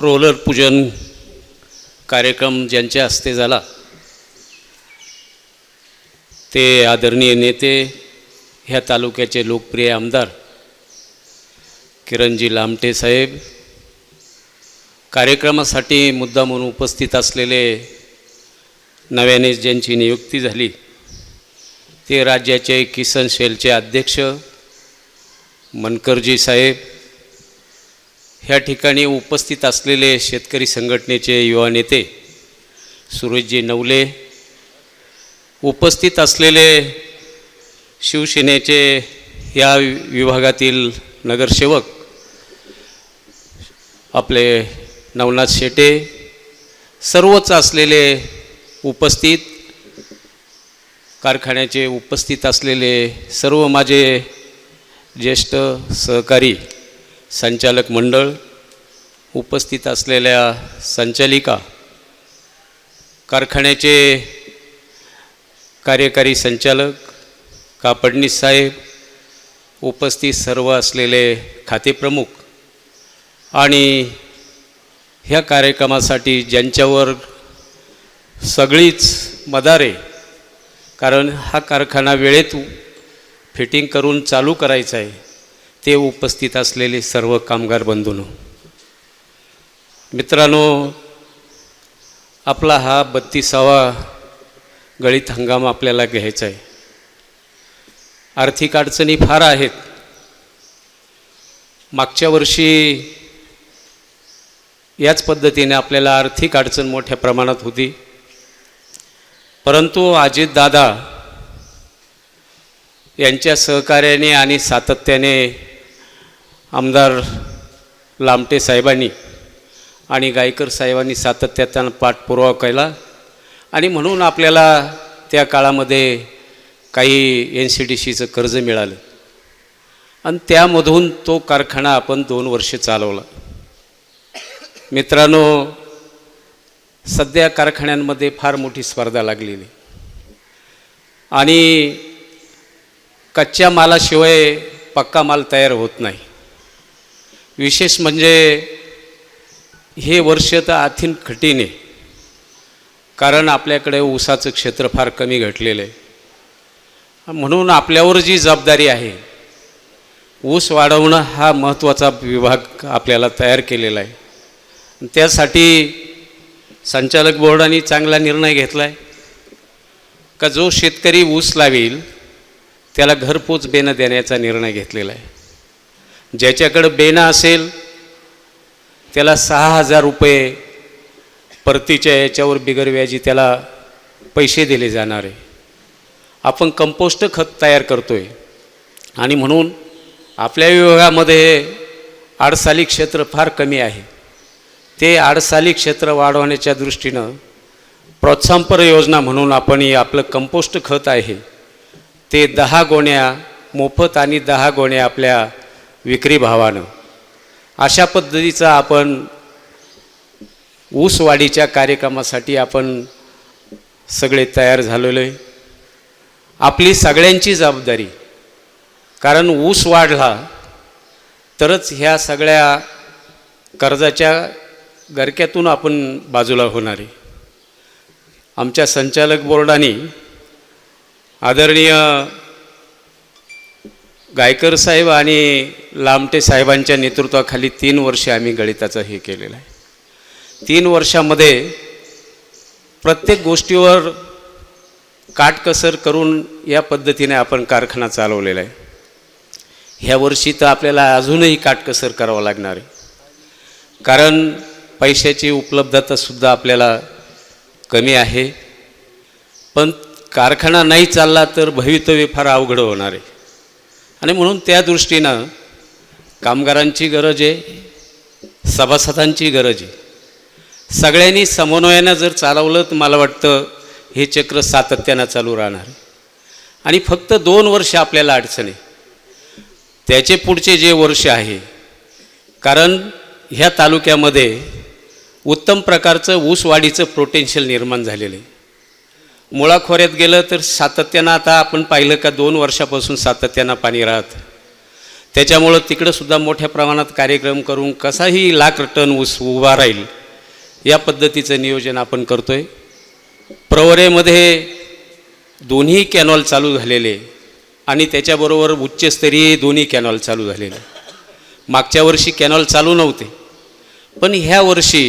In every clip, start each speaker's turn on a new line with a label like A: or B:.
A: Roller पूजन कार्यक्रम ज्यांच्या हस्ते झाला ते आदरणीय नेते ह्या तालुक्याचे लोकप्रिय आमदार किरणजी लामटे साहेब कार्यक्रमासाठी मुद्दा म्हणून उपस्थित असलेले नव्याने ज्यांची नियुक्ती झाली ते राज्याचे किसन शेलचे अध्यक्ष मनकरजी साहेब ह्या ठिकाणी उपस्थित असलेले शेतकरी संघटनेचे युवा नेते सुरेशजी नवले उपस्थित असलेले शिवसेनेचे या विभागातील नगरसेवक आपले नवनाथ शेटे सर्वच असलेले उपस्थित कारखान्याचे उपस्थित असलेले सर्व माझे ज्येष्ठ सहकारी संचालक मंडळ उपस्थित असलेल्या संचालिका कारखान्याचे कार्यकारी संचालक कापडणीस साहेब उपस्थित सर्व असलेले खातेप्रमुख आणि ह्या कार्यक्रमासाठी ज्यांच्यावर सगळीच मदारे कारण हा कारखाना वेळेत फिटिंग करून चालू करायचा आहे. ते उपस्थित असलेले सर्व कामगार बंधूंनो मित्रांनो आपला हा बत्तीसावा गळीत हंगाम आपल्याला घ्यायचा आहे. आर्थिक अडचणी फार आहेत. मागच्या वर्षी याच पद्धतीने आपल्याला आर्थिक अडचण मोठ्या प्रमाणात होती. परंतु अजितदादा यांच्या सहकार्याने आणि सातत्याने आमदार लामटे साहेबांनी आणि गायकर साहेबांनी सातत्यानं पाठपुरावा केला. आणि म्हणून आपल्याला त्या काळामध्ये काही एन सी डी सीचं कर्ज मिळालं. आणि त्यामधून तो कारखाना आपण दोन वर्ष चालवला. मित्रांनो सध्या कारखान्यांमध्ये फार मोठी स्पर्धा लागलेली. आणि कच्च्या मालाशिवाय पक्का माल तयार होत नाही. विशेष म्हणजे हे वर्ष तर आथिन कठीण आहे कारण आपल्याकडे ऊसाचं क्षेत्र फार कमी घटलेलं आहे. म्हणून आपल्यावर जी जबाबदारी आहे ऊस वाढवणं हा महत्त्वाचा विभाग आपल्याला तयार केलेला आहे. त्यासाठी संचालक बोर्डाने चांगला निर्णय घेतला आहे का जो शेतकरी ऊस लावेल त्याला घरपोच बेनं देण्याचा निर्णय घेतलेला आहे. ज्याच्याकडं बेनं असेल त्याला सहा हजार रुपये परतीच्या याच्यावर बिगरव्याजी त्याला पैसे दिले जाणार आहे. आपण कंपोस्ट खत तयार करतो आहे आणि म्हणून आपल्या विभागामध्ये आडसाली क्षेत्र फार कमी आहे. ते आडसाली क्षेत्र वाढवण्याच्या दृष्टीनं प्रोत्साहनपर योजना म्हणून आपण हे आपलं कंपोस्ट खत आहे ते दहा गोण्या मोफत आणि दहा गोण्या आपल्या विक्री भावानं. अशा पद्धतीचा आपण ऊसवाढीच्या कार्यक्रमासाठी आपण सगळे तयार झालेलो आहे. आपली सगळ्यांची जबाबदारी कारण ऊस वाढला तरच ह्या सगळ्या कर्जाच्या गरक्यातून आपण बाजूला होणार आहे. आमच्या संचालक बोर्डाने आदरणीय गायकर साहेब आणि लामटे साहेबांच्या नेतृत्वाखाली तीन वर्षे आम्ही गणिताचं हे केलेलं आहे. तीन वर्षामध्ये प्रत्येक गोष्टीवर काटकसर करून या पद्धतीने आपण कारखाना चालवलेला आहे. ह्या वर्षी तर आपल्याला अजूनही काटकसर करावं लागणार आहे. कारण पैशाची उपलब्धतासुद्धा आपल्याला कमी आहे. पण कारखाना नाही चालला तर भवितव्य फार अवघड होणार आहे. आणि म्हणून त्या दृष्टीनं कामगारांची गरज आहे सभासदांची गरज आहे. सगळ्यांनी समन्वयानं जर चालवलं तर मला वाटतं हे चक्र सातत्यानं चालू राहणार आणि फक्त दोन वर्ष आपल्याला अडचण आहे. त्याचे पुढचे जे वर्ष आहे कारण ह्या तालुक्यामध्ये उत्तम प्रकारचं ऊसवाढीचं पोटेन्शियल निर्माण झालेलं आहे. मुळाखोऱ्यात गेलं तर सातत्यानं आता आपण पाहिलं का दोन वर्षापासून सातत्यानं पाणी राहत. त्याच्यामुळं तिकडंसुद्धा मोठ्या प्रमाणात कार्यक्रम करून कसाही लाख टन ऊस उभा राहील या पद्धतीचं नियोजन आपण करतो आहे प्रवरेमध्ये दोन्ही कॅनॉल चालू झालेले आणि त्याच्याबरोबर उच्चस्तरीय दोन्ही कॅनॉल चालू झालेले. मागच्या वर्षी कॅनॉल चालू नव्हते पण ह्या वर्षी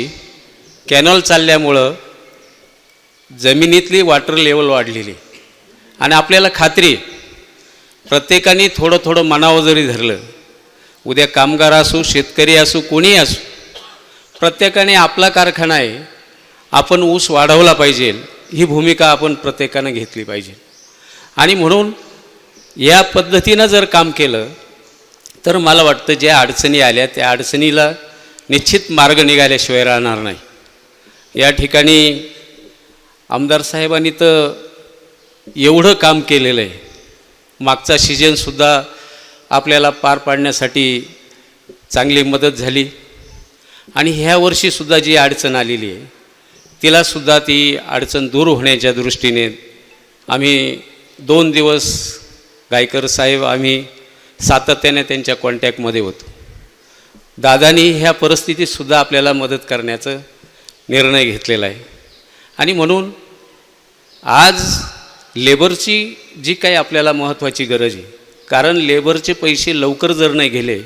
A: कॅनॉल चालल्यामुळं जमिनीतली वॉटर लेवल वाढलेली. आणि आपल्याला खात्री प्रत्येकाने थोडं थोडं मनावं जरी धरलं उद्या कामगार असू शेतकरी असू कोणीही असू प्रत्येकाने आपला कारखाना आहे आपण ऊस वाढवला पाहिजे ही भूमिका आपण प्रत्येकानं घेतली पाहिजे. आणि म्हणून या पद्धतीनं जर काम केलं तर मला वाटतं ज्या अडचणी आल्या त्या अडचणीला निश्चित मार्ग निघाल्याशिवाय राहणार नाही. या ठिकाणी आमदार साहेबांनी तर एवढं काम केलेलं आहे. मागचा सीजनसुद्धा आपल्याला पार पाडण्यासाठी चांगली मदत झाली. आणि ह्या वर्षीसुद्धा जी अडचण आलेली आहे तिलासुद्धा ती अडचण दूर होण्याच्या दृष्टीने आम्ही दोन दिवस गायकर साहेब आम्ही सातत्याने त्यांच्या कॉन्टॅक्टमध्ये होतो. दादानी ह्या परिस्थितीतसुद्धा आपल्याला मदत करण्याचा निर्णय घेतलेला आहे. आणि म्हणून आज लेबरची जी काही आपल्याला महत्त्वाची गरज आहे कारण लेबरचे पैसे लवकर जर नाही गेले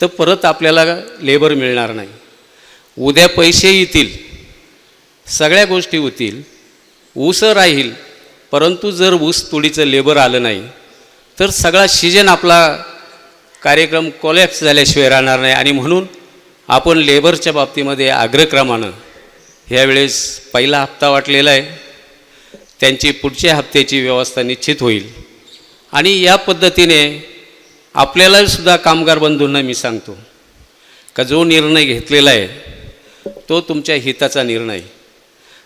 A: तर परत आपल्याला लेबर मिळणार नाही. उद्या पैसे येतील सगळ्या गोष्टी होतील ऊस राहील परंतु जर ऊस तुडीचं लेबर आलं नाही तर सगळा सीजन आपला कार्यक्रम कोलॅप्स झाल्याशिवाय राहणार नाही. आणि म्हणून आपण लेबरच्या बाबतीमध्ये अग्रक्रमानं ह्यावेळेस पहिला हप्ता वाटलेला आहे. त्यांची पुढच्या हप्त्याची व्यवस्था निश्चित होईल. आणि या पद्धतीने आपल्याला सुद्धा कामगार बंधूंना मी सांगतो का जो निर्णय घेतलेला आहे तो तुमच्या हिताचा निर्णय.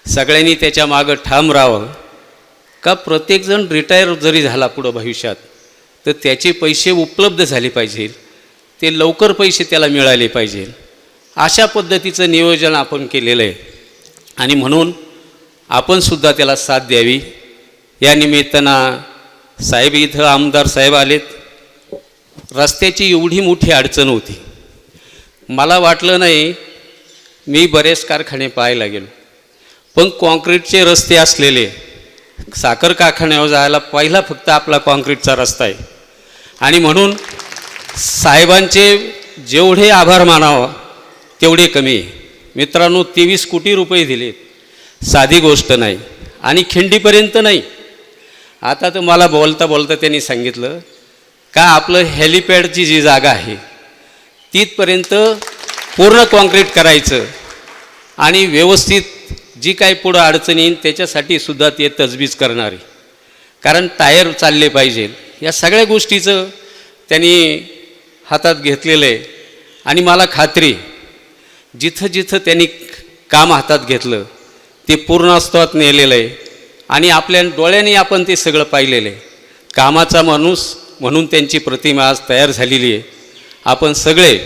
A: सगळ्यांनी त्याच्या मागं ठाम राहावं का प्रत्येकजण रिटायर जरी झाला पुढं भविष्यात तर त्याचे पैसे उपलब्ध झाले पाहिजे ते लवकर पैसे त्याला मिळाले पाहिजे. अशा पद्धतीचं नियोजन आपण केलेलं आहे. आणि म्हणून आपणसुद्धा त्याला साथ द्यावी. या निमित्तानं साहेब इथं आमदार साहेब आलेत. रस्त्याची एवढी मोठी अडचण होती. मला वाटलं नाही मी बरेच कारखाने पाहायला गेलो. पण कॉन्क्रीटचे रस्ते असलेले साखर कारखान्यावर जायला पहिला फक्त आपला कॉन्क्रीटचा रस्ता आहे. आणि म्हणून साहेबांचे जेवढे आभार मानावं तेवढे कमी आहे. मित्रांनो तेवीस कोटी रुपये दिलेत. साधी गोष्ट नाही आणि खिंडीपर्यंत नाही. आता तर मला बोलता बोलता त्यांनी सांगितलं का आपलं हेलिपॅडची जी जागा आहे तिथपर्यंत पूर्ण कॉन्क्रीट करायचं आणि व्यवस्थित जी काही पुढं अडचणी येईल त्याच्यासाठी सुद्धा ते तजवीज करणारी कारण टायर चालले पाहिजे या सगळ्या गोष्टीचं त्यांनी हातात घेतलेलं आहे. आणि मला खात्री जिथं जिथं त्यांनी काम हातात घेतलं ते पूर्णास्तवात नेलेलं आहे. आणि आपल्या डोळ्यांनी आपण ते सगळं पाहिलेलं आहे. कामाचा माणूस म्हणून त्यांची प्रतिमा आज तयार झालेली आहे. आपण सगळे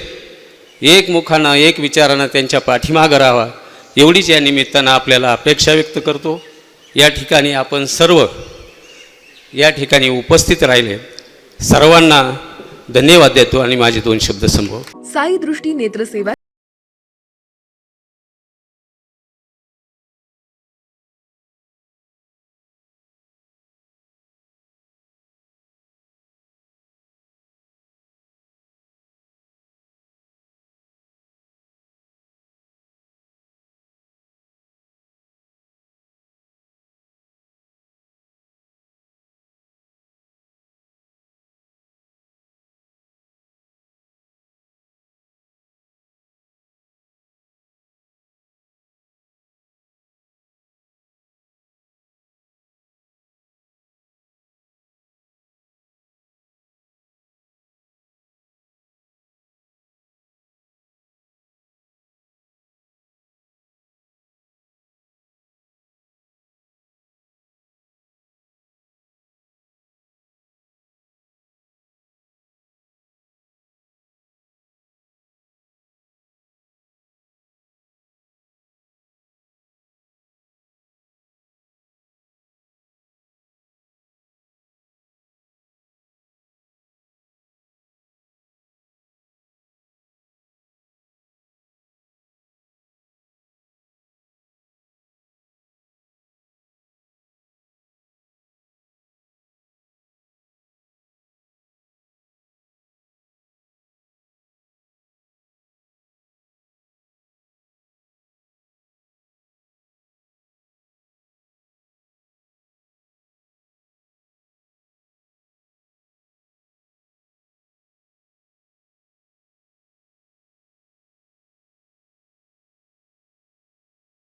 A: एक मुखानं एक विचारानं त्यांच्या पाठीमागं राहावा. एवढीच या निमित्तानं आपल्याला अपेक्षा व्यक्त करतो. या ठिकाणी आपण सर्व या ठिकाणी उपस्थित राहिले. सर्वांना धन्यवाद देतो आणि माझे दोन शब्द संभव
B: साई दृष्टी नेत्रसेवा